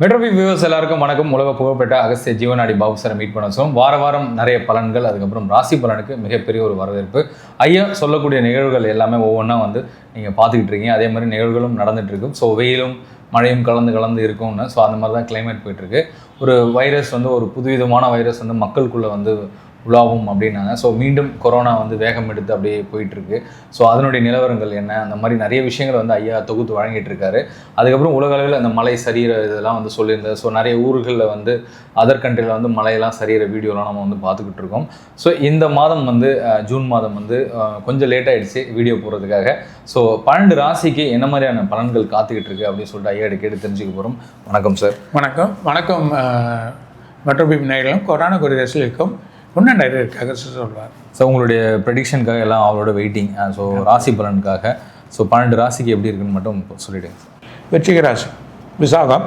மெட்ரோபி viewers எல்லாருக்கும் வணக்கம். உலக புகழ்பெற்ற அகஸ்திய ஜீவனாடி பாபு சாரை மீட் பண்ண சொல்லும் வார வாரம் நிறைய பலன்கள் அதுக்கப்புறம் ராசி பலனுக்கு மிகப்பெரிய ஒரு வரவேற்பு. ஐயா சொல்லக்கூடிய நிகழ்வுகள் எல்லாமே ஒவ்வொன்றா வந்து நீங்கள் பார்த்துக்கிட்டு இருக்கீங்க. அதே மாதிரி நிகழ்வுகளும் நடந்துட்டு இருக்கும் ஸோ வெயிலும் மழையும் கலந்து கலந்து இருக்கும்னு. ஸோ அந்த மாதிரி தான் கிளைமேட் போயிட்டுருக்கு ஒரு வைரஸ் வந்து ஒரு புதுவிதமான வைரஸ் வந்து மக்களுக்குள்ளே வந்து உலாவும் அப்படின்னாங்க. ஸோ மீண்டும் கொரோனா வந்து வேகம் எடுத்து அப்படியே போயிட்டுருக்கு. ஸோ அதனுடைய நிலவரங்கள் என்ன? அந்த மாதிரி நிறைய விஷயங்கள் வந்து ஐயா தொகுத்து வழங்கிட்டு இருக்காரு அதுக்கப்புறம் உலக அளவில் அந்த மலை சரியிற இதெல்லாம் வந்து சொல்லியிருந்தது ஸோ நிறைய ஊர்களில் வந்து அதர் கண்ட்ரியில் வந்து மலையெல்லாம் சரியிற வீடியோலாம் நம்ம வந்து பார்த்துக்கிட்டு இருக்கோம் ஸோ இந்த மாதம் வந்து ஜூன் மாதம் வந்து கொஞ்சம் லேட் ஆகிடுச்சு வீடியோ போடுறதுக்காக. ஸோ பன்னெண்டு ராசிக்கு என்ன மாதிரியான பலன்கள் காத்துக்கிட்டு இருக்கு அப்படின்னு சொல்லிட்டு ஐயா கேட்டு தெரிஞ்சுக்க போகிறோம் வணக்கம் சார் வணக்கம். வணக்கம் மற்றபீம் நேயர்களும். கொரோனா ரசிகர்களுக்கும் முன்னேறியிருக்காக சொல்வார் ஸோ உங்களுடைய ப்ரெடிக்ஷனுக்காக எல்லாம் அவளோட வெயிட்டிங் ஸோ ராசி பலனுக்காக ஸோ பன்னெண்டு ராசிக்கு எப்படி இருக்குன்னு மட்டும் சொல்லிடுங்க. விருச்சிக ராசி விசாகம்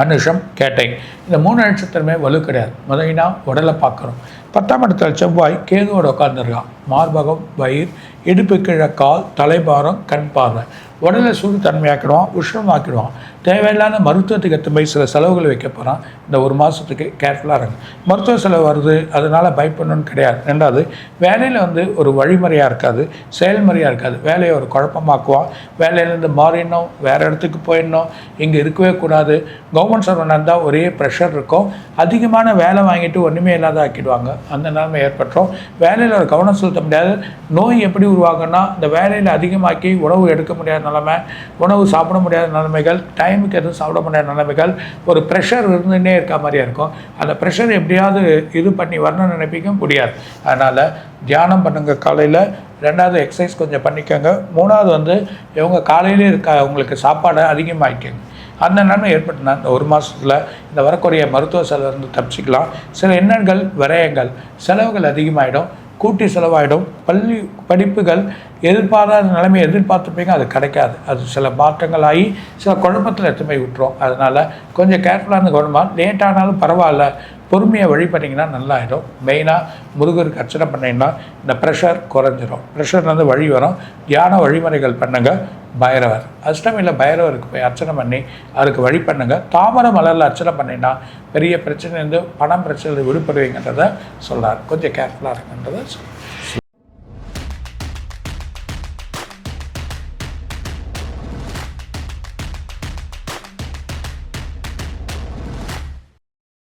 அனுஷம் கேட்டை. இந்த மூணு நட்சத்திரமே வலு கிடையாது. முதலினா உடலை பார்க்குறோம். பத்தாம் இடத்துல செவ்வாய் கேதுவோட உட்காந்துருக்கான் மார்பகம் வயிறு இடுப்பு கீழே கால் தலைபாரம் கண் பார்வை. உடலை சூடு தன்மையாக்கிடுவான் உஷ்ணமாக்கிடுவான். தேவையில்லாத மருத்துவத்துக்கு எத்தனை போய் சில செலவுகள் வைக்க போகிறான் இந்த ஒரு மாதத்துக்கு கேர்ஃபுல்லாக இருங்க. மருத்துவ செலவு வருது அதனால் பயப்படணும்னு கிடையாது. ரெண்டாவது வேலையில் வந்து ஒரு வழிமுறையாக இருக்காது செயல்முறையாக இருக்காது. வேலையை ஒரு குழப்பமாக்குவான். வேலையிலேருந்து மாறிடணும் வேறு இடத்துக்கு போயிடணும் இங்கே இருக்கவே கூடாது. கவர்மெண்ட் சர்வனாக இருந்தால் ஒரே ப்ரெஷர் இருக்கும். அதிகமான வேலை வாங்கிட்டு ஒன்றுமே இல்லாத ஆக்கிடுவாங்க. அந்த நிலைமை ஏற்பட்டுரும் வேலையில் ஒரு கவனம் செலுத்த முடியாது. நோய் எப்படி உருவாகுன்னா இந்த வேலையில் அதிகமாக்கி உணவு எடுக்க முடியாத நிலைமை உணவு சாப்பிட முடியாத நிலைமைகள் டைமுக்கு எதுவும் சாப்பிட முடியாத நிலைமைகள் ஒரு ப்ரெஷர் இருந்துகிட்டே இருக்க மாதிரியே இருக்கும். அந்த ப்ரெஷர் எப்படியாவது இது பண்ணி வரணும்னு நினைப்பிக்க முடியாது. அதனால் தியானம் பண்ணுங்க காலையில். ரெண்டாவது எக்ஸசைஸ் கொஞ்சம் பண்ணிக்கோங்க. மூணாவது வந்து இவங்க காலையிலே இருக்க உங்களுக்கு சாப்பாடை அதிகமாக்கிக்கோங்க. அந்த நன்மை ஏற்பட்டன இந்த ஒரு மாதத்தில் இந்த வரக்கூடிய மருத்துவ செலவு தப்பிச்சிக்கலாம். சில எண்ணங்கள் விரயங்கள் செலவுகள் அதிகமாகிடும் கூட்டி செலவாயிடும். பள்ளி படிப்புகள் எதிர்பாராத நிலைமையை எதிர்பார்த்துப்பீங்க அது கிடைக்காது. அது சில மாற்றங்கள் ஆகி சில குழப்பத்தில் எடுத்து போய் விட்டுரும். அதனால் கொஞ்சம் கேர்ஃபுல்லாக இருந்து கவனமாக லேட் ஆனாலும் பரவாயில்ல. பொறுமையை வழி பண்ணிங்கன்னா நல்லாயிடும். மெயினாக முருகருக்கு அர்ச்சனை பண்ணிங்கன்னா இந்த ப்ரெஷர் குறைஞ்சிரும். ப்ரெஷர்லேருந்து வழி வரும். தியான வழிமுறைகள் பண்ணுங்கள் பைரவர். அஷ்டமியில் பைரவருக்கு போய் அர்ச்சனை பண்ணி அவருக்கு வழி பண்ணுங்க. தாமரை மலரில் அர்ச்சனை பண்ணினா பெரிய பிரச்சனைலேருந்து பணம் பிரச்சனை விடுபடுவீங்கன்றதை சொல்கிறார் கொஞ்சம் கேர்ஃபுல்லாக இருக்குன்றதை சொல்றார்.